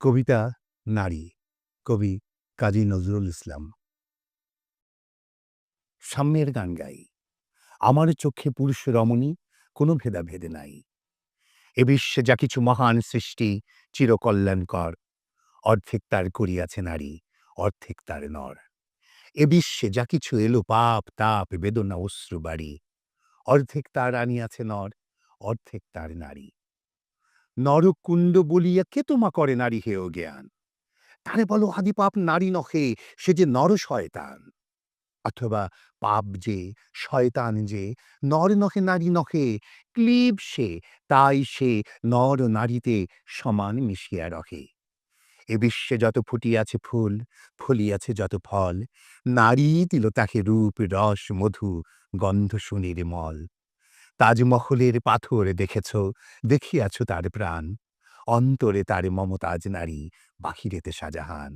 কবিতা নারী, কবি কাজী নজরুল ইসলাম। সাম্যের গান গাই। আমার চোখে পুরুষ রমণী, কোনো ভেদাভেদ নাই। এ বিশ্বে যা কিছু মহান সৃষ্টি, চিরকল্যাণকর। অর্ধেক তার করিয়াছে নারী, অর্ধেক তার নর। এ বিশ্বে যা কিছু এলো, পাপ, তাপ, বেদনা, অশ্রু, বাড়ি। অর্ধেক তার আনিয়াছে নর, অর্ধেক তার নারী। নরকুণ্ড বলিয়া কে তোমা করে নারী হেয় জ্ঞান? তারে বলো, আদি পাপ নারী নহে, সে যে নর শয়তান। অথবা, পাপ যে শয়তান যে, নর নহে, নারী নহে, ক্লীব সে, তাই সে নর নারীতে সমান মিশিয়া রহে। এ বিশ্বে যত ফুটিয়াছে ফুল, ফলিয়াছে যত ফল, নারী দিল তাকে রূপ, রস, মধু, গন্ধ, সুনির্মল। তাজমহলের পাথর দেখেছ, দেখিয়াছ তার প্রাণ। অন্তরে তার মমতাজ নারী বাহিরেতে শাহজাহান।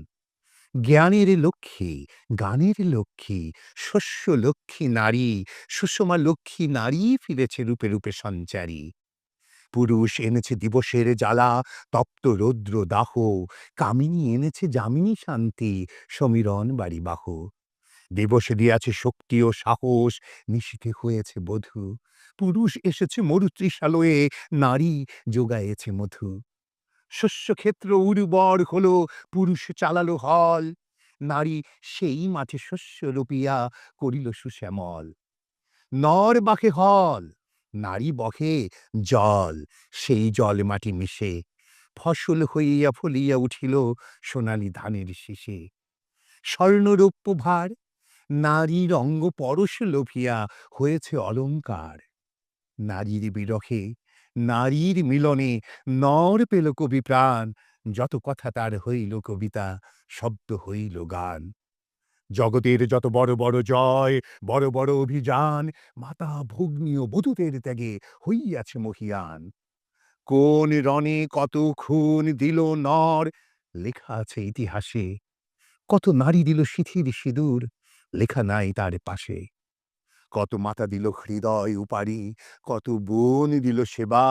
জ্ঞানের লক্ষ্মী, গানের লক্ষ্মী, শস্য লক্ষ্মী নারী, সুষমা লক্ষ্মী নারী ফিরেছে রূপে রূপে সঞ্চারী। পুরুষ এনেছে দিবসের জ্বালা, তপ্ত রৌদ্র দাহ, কামিনী এনেছে যামিনী শান্তি, সমীরণ বাড়ি বাহ। দিবসে দিয়াছে শক্তি ও সাহস, নিশীথে হয়েছে বধূ। পুরুষ এসেছে মরুতৃষালয়ে নারী যোগায়েছে মধু। শস্যক্ষেত্র উর্বর হলো, পুরুষ চালালো হল। নারী সেই মাঠে শস্য রোপিয়া করিল সুশ্যামল। নর বাকে হল, নারী বহে জল, সেই জল মাটি মিশে। ফসল হইয়া ফলিয়া উঠিল সোনালি ধানের শীষে। স্বর্ণরৌপ্য ভার, নারীর অঙ্গ পরশ লোভিয়া হয়েছে অলঙ্কার। নারীর বিরহে নারীর মিলনে নর পেল কবি প্রাণ, যত কথা তার হইল কবিতা, শব্দ হইল গান। জগতের যত বড় বড় জয়, বড় বড় অভিযান, মাতা ভগ্নী ও বধূদের ত্যাগে হইয়াছে মহিয়ান। কোন রণে কত খুন দিল নর, লেখা আছে ইতিহাসে। কত নারী দিল শিথির সিঁদুর, লেখা নাই তার পাশে। কত মাতা দিল হৃদয় উপারি, কত বোন দিল সেবা।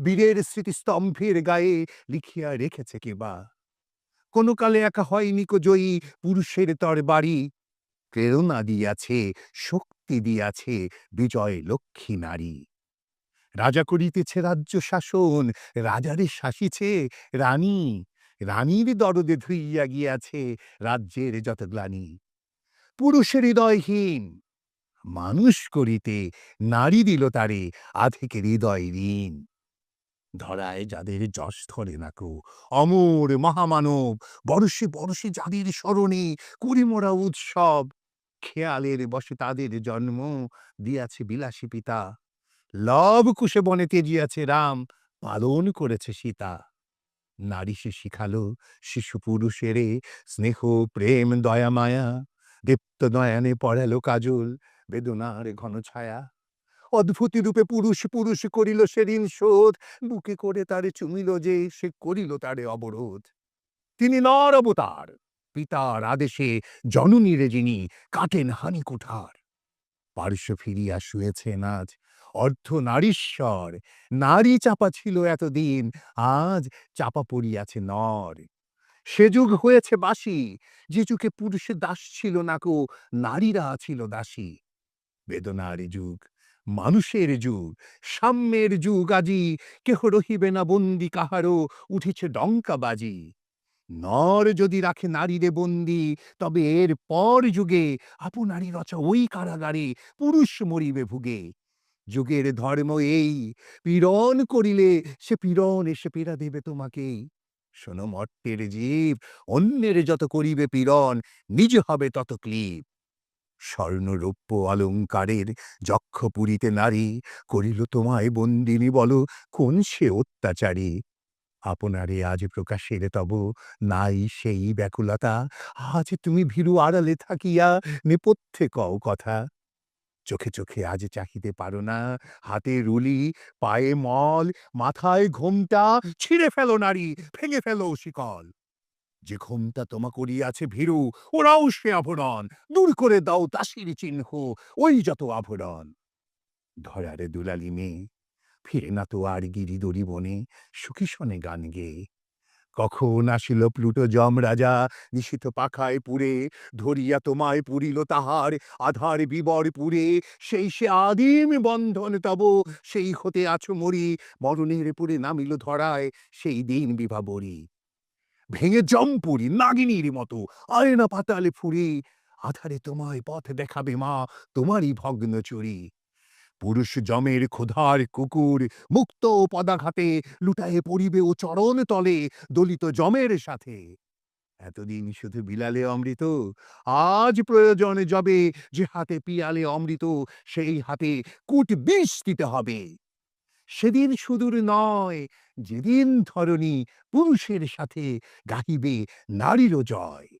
বীরের স্মৃতিস্তম্ভের গায়ে লিখিয়া রেখেছে কেবা কোনো কালে একা হয়নি জয়ী পুরুষের তর বাড়ি প্রেরণা দিয়াছে, শক্তি দিয়াছে বিজয় লক্ষ্মী নারী। রাজা করিতেছে রাজ্য শাসন, রাজারে শাসিছে রানী। রানীর দরদে ধুইয়া গিয়াছে রাজ্যের যত গ্লানি। পুরুষের হৃদয়হীন মানুষ করিতে নারী দিল তারে আধেকে হৃদয় ঋণ। ধরায় যাদের যশ ধরে নাকো অমর মহামানব, বরষে বরষে যাদের স্মরণে করি মোরা উৎসব, খেয়ালের বসে তাদের জন্ম দিয়াছে বিলাসী পিতা। লব কুশে বনে তেজিয়াছে রাম, পালন করেছে সীতা। নারী সে শিখালো, শিশু পুরুষেরে, স্নেহ, প্রেম, দয়া, মায়া, দীপ্ত নয়নে পড়ালো কাজল। বেদনার ঘন ছায়া। অদ্ভুতি রূপে পুরুষ পুরুষ করিল সেদিন শোধ, বুকে করে তারে চুমিল যে সে করিল তারে অবরোধ। তিনি নর অবতার, পিতার আদেশে জননীরে যিনি কাটেন হানি কুঠার। পার্শ্ব ফিরিয়া শুয়েছেন আজ, অর্ধ নারীশ্বর, নারী চাপা ছিল এতদিন, আজ চাপা পড়িয়াছে নর। সে যুগ হয়েছে বাসি, যে যুগে পুরুষের দাস ছিল নাকো নারীরা ছিল দাসী। বেদনার যুগ, মানুষের যুগ, সাম্যের যুগ আজি, কেহ রহিবে না বন্দি, কাহারও উঠেছে ডঙ্কা বাজি নর যদি রাখে নারীরে বন্দি, তবে এর পর যুগে আপনারই রচা ওই কারাগারে, পুরুষ মরিবে ভুগে। যুগের ধর্ম এই, পীড়ন করিলে সে পীড়ন এসে পীড়া দেবে তোমাকেই। শোনো মর্তের জীব, অন্যের যত করিবে পীড়ন, নিজ হবে তত ক্লীব স্বর্ণরৌপ্য অলঙ্কারের যক্ষ পুরীতে নারী করিল তোমায় বন্দিনী বল, কোন সে অত্যাচারী? আপনারে আজ প্রকাশের তব নাই সেই ব্যাকুলতা, আজ তুমি ভীরু আড়ালে থাকিয়া নেপথ্যে কও কথা। চোখে চোখে আজ চাহিতে পারো না, হাতে রুলি, পায়ে মল, মাথায় ঘোমটা, ছিঁড়ে ফেলো নারী, ভেঙে ফেলো শিকল। যে ঘোমটা তোমা করিয়াছে ভীরু, ওরাও সে আভরণ। দূর করে দাও দাসির চিহ্ন, ওই যত আভরণ। ধরারে দুলালি মেয়ে, ফিরে না তো আর গিরি দড়ি বনে, সুখী শনে গান গেয়ে। কখন আসিল প্লুটো যম রাজা নিশিত পাখায় পুরে, ধরিয়া তোমায় পুরিল তাহার আধার বিবর পুরে। সেই সে আদিম বন্ধন তব, সেই হতে আছো মরি, মরণের পুরে নামিল ধরায়, সেই দিন বিভাবরী ভেঙে জম্পুরি নাগিনীর মতো। আয়না পাতালে ফুরি আধারে তোমায় পথ দেখাবে মা, তোমারই ভগ্ন চুরি। পুরুষ জমের ক্ষুধার কুকুর মুক্ত ও পদাঘাতে লুটায়ে পড়িবে ও চরণ তলে দলিত জমের সাথে। এতদিন শুধু বিলালে অমৃত, আজ প্রয়োজনে যবে যে হাতে পিয়ালে অমৃত, সেই হাতে কুট বিষ দিতে হবে। সেদিন সুদূর নয় যেদিন ধরণী পুরুষের সাথে গাহিবে নারীরও জয়।